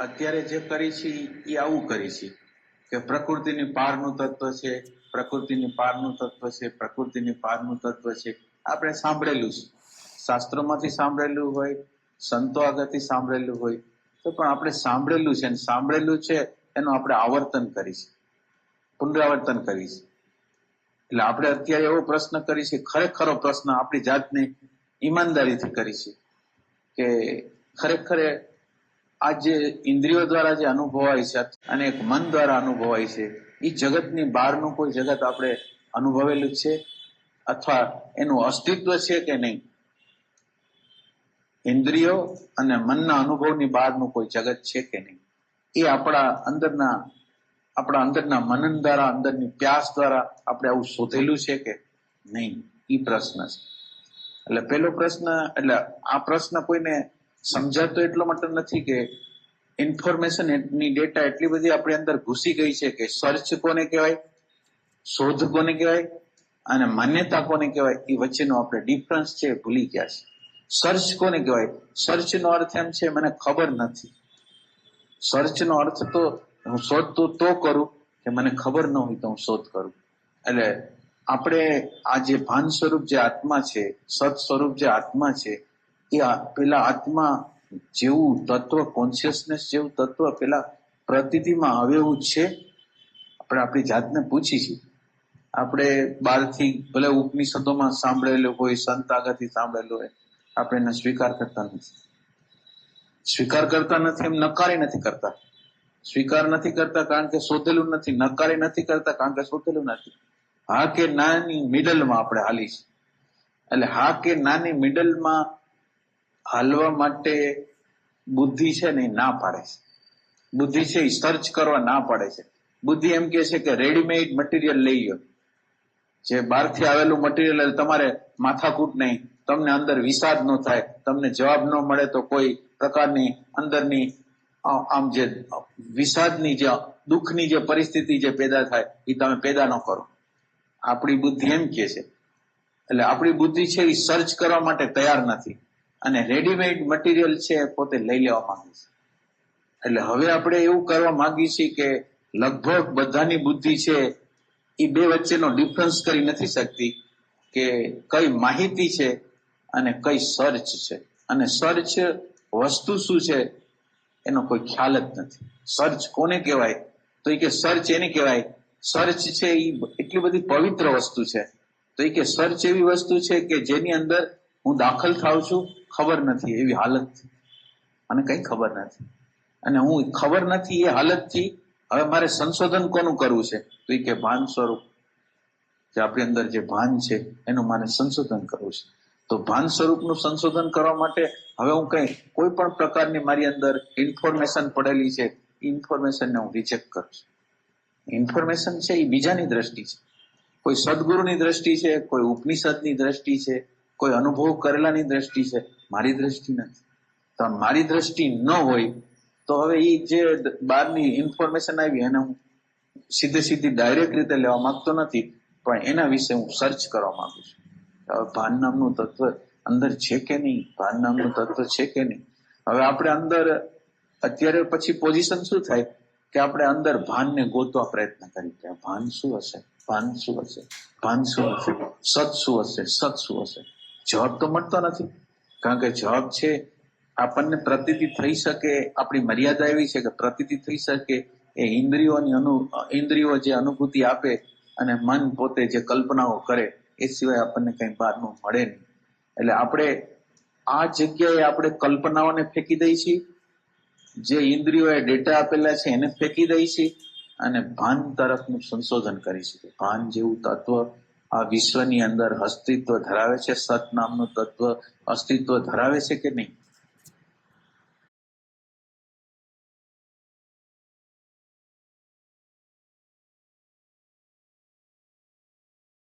અત્યારે જે કરી છે એ આવું કરી છે કે પ્રકૃતિની પારનું તત્વ છે, પ્રકૃતિની પારનું તત્વ છે, પ્રકૃતિની પારનું તત્વ છે. આપણે સાંભળેલું છે. શાસ્ત્રોમાંથી સાંભળેલું હોય, સંતો આગળથી સાંભળેલું હોય, તો પણ આપણે સાંભળેલું છે અને સાંભળેલું છે, એનું આપણે આવર્તન કરીશું પુનરાવર્તન કરીશું એટલે આપણે અત્યારે એવો પ્રશ્ન કરીશું ખરેખરો પ્રશ્ન આપણી જાતને ઈમાનદારીથી કરીશું કે ખરેખર આ જે ઇન્દ્રિયો દ્વારા જે અનુભવાય છે અને એક મન દ્વારા અનુભવાય છે, એ જગતની બહારનું કોઈ જગત આપણે અનુભવેલું છે? અથવા એનું અસ્તિત્વ છે કે નહીં? ઇન્દ્રિયો અને મનના અનુભવની બહારનું કોઈ જગત છે કે નહીં? એ આપણા અંદરના આપણા અંદરના મનન દ્વારા, અંદરની પ્યાસ દ્વારા આપણે આવું શોધેલું છે કે નહીં? એ પ્રશ્ન છે. એટલે પેલો પ્રશ્ન, એટલે આ પ્રશ્ન કોઈને સમજાતો એટલો માટે નથી કે ઇન્ફોર્મેશનની ડેટા એટલી બધી આપણી અંદર ઘૂસી ગઈ છે કે સર્ચ કોને કહેવાય, શોધ કોને કહેવાય, અને માન્યતા કોને કહેવાય એ વચ્ચેનો આપણે ડિફરન્સ છે ભૂલી ગયા છે. સર્ચ કોને કહેવાય? સર્ચ નો અર્થ એમ છે, મને ખબર નથી. સર્ચ નો અર્થ તો હું શોધ તો તો કરું, કે મને ખબર ન હોય તો હું શોધ કરું. એટલે આપણે આ જે ભાન સ્વરૂપ જે આત્મા છે, સત સ્વરૂપ જે આત્મા છે એ પેલા આત્મા જેવું તત્વ કોન્શિયસનેસ જેવું તત્વ પેલા પ્રતિતિમાં આવેવું છે. આપણે આપણી જાતને પૂછી છીએ આપણે બહારથી ભલે ઉપનિષદોમાં સાંભળેલું હોય સંત આગળથી સાંભળેલું હોય, આપણે એને સ્વીકાર કરતા નથી. સ્વીકાર કરતા નથી એમ નકારી નથી કરતા. સ્વીકાર નથી કરતા કારણ કે શોધેલું નથી, નકારી નથી કરતા કારણ કે શોધેલું નથી. હા કે નાની મિડલમાં આપણે હાલી છે. એટલે હા કે નાની મિડલમાં હાલવા માટે બુદ્ધિ છે ને ના પાડે છે. બુદ્ધિ છે એ સર્ચ કરવા ના પાડે છે. બુદ્ધિ એમ કે છે કે રેડીમેડ મટીરિયલ લઈ લો. જે બહારથી આવેલું મટીરિયલ તમારે માથાકૂટ નહીં. તમને અંદર વિષાદ ન થાય. તમને જવાબ ન મળે તો કોઈ પ્રકારની અંદરની આમ જે વિષાદની જે, દુઃખની જે પરિસ્થિતિ જે પેદા થાય એ તમે પેદા ન કરો. આપણી બુદ્ધિ એમ કે છે. એટલે આપણી બુદ્ધિ છે એ સર્ચ કરવા માટે તૈયાર નથી. અને રેડીમેડ મટીરિયલ છે પોતે લઈ લેવા માંગે છે. એટલે હવે આપણે એવું કરવા માંગીએ છીએ કે લગભગ બધાની બુદ્ધિ છે એ બે વચ્ચેનો ડિફરન્સ કરી નથી શકતી કે કઈ માહિતી છે અને કઈ સર્ચ છે. અને સર્ચ વસ્તુ શું છે એનો કોઈ ખ્યાલ જ નથી. સર્ચ કોને કહેવાય? તો એ કે સર્ચ એને કહેવાય. સર્ચ છે એ એટલી બધી પવિત્ર વસ્તુ છે. તો એ કે સર્ચ એવી વસ્તુ છે કે જેની અંદર હું દાખલ થાઉં છું, ખબર નથી, એવી હાલત. મને કઈ ખબર નથી. અને હું ખબર નથી એ હાલતથી, હવે મારે સંશોધન કોનું કરવું છે? તો એ કે ભાન સ્વરૂપ. જે આપણી અંદર જે ભાન છે, એનું મારે સંશોધન કરવું છે. તો ભાન સ્વરૂપનું સંશોધન કરવા માટે હવે હું કઈ, કોઈ પણ પ્રકારની મારી અંદર ઇન્ફોર્મેશન પડેલી છે ઇન્ફોર્મેશનને હું રિજેક્ટ કરું છું. ઇન્ફોર્મેશન છે એ બીજાની દ્રષ્ટિ છે. કોઈ સદગુરુની દ્રષ્ટિ છે, કોઈ ઉપનિષદની દ્રષ્ટિ છે કોઈ અનુભવ કરેલાની દ્રષ્ટિ છે? મારી દ્રષ્ટિ નથી. તો મારી દ્રષ્ટિ ન હોય તો હવે એ જે બહારની ઇન્ફોર્મેશન આવી એને હું સીધે સીધી ડાયરેક્ટ રીતે લેવા માંગતો નથી, પણ એના વિશે હું સર્ચ કરવા માંગુ છું. હવે ભાન નામનું તત્વ અંદર છે કે નહીં? ભાન નામનું તત્વ છે કે નહીં? હવે આપણે અંદર, અત્યારે પછી પોઝિશન શું થાય? કે આપણે અંદર ભાનને ગોતવા પ્રયત્ન કરી કે ભાન શું હશે? ભાન શું હશે? ભાન શું હશે? સત શું હશે? સત શું હશે? જવાબ તો મળતો નથી. કારણ કે જવાબ છે, આપણને પ્રતીતિ થઈ શકે, આપણી મર્યાદા એવી છે કે પ્રતીતિ થઈ શકે એ ઇન્દ્રિયોની અનુ, ઇન્દ્રિયો જે અનુભૂતિ આપે અને મન પોતે જે કલ્પનાઓ કરે, એ સિવાય આપણને કઈ બહારનું મળે નહીં. એટલે આપણે આ જગ્યાએ આપણે કલ્પનાઓને ફેંકી દઈએ છીએ. જે ઇન્દ્રિયોએ ડેટા આપેલા છે એને ફેંકી દઈ છીએ અને ભાન તરફનું સંશોધન કરી છે ભાન જેવું તત્વ આ વિશ્વની અંદર અસ્તિત્વ ધરાવે છે? સત નામનું તત્વ અસ્તિત્વ ધરાવે છે કે નહીં?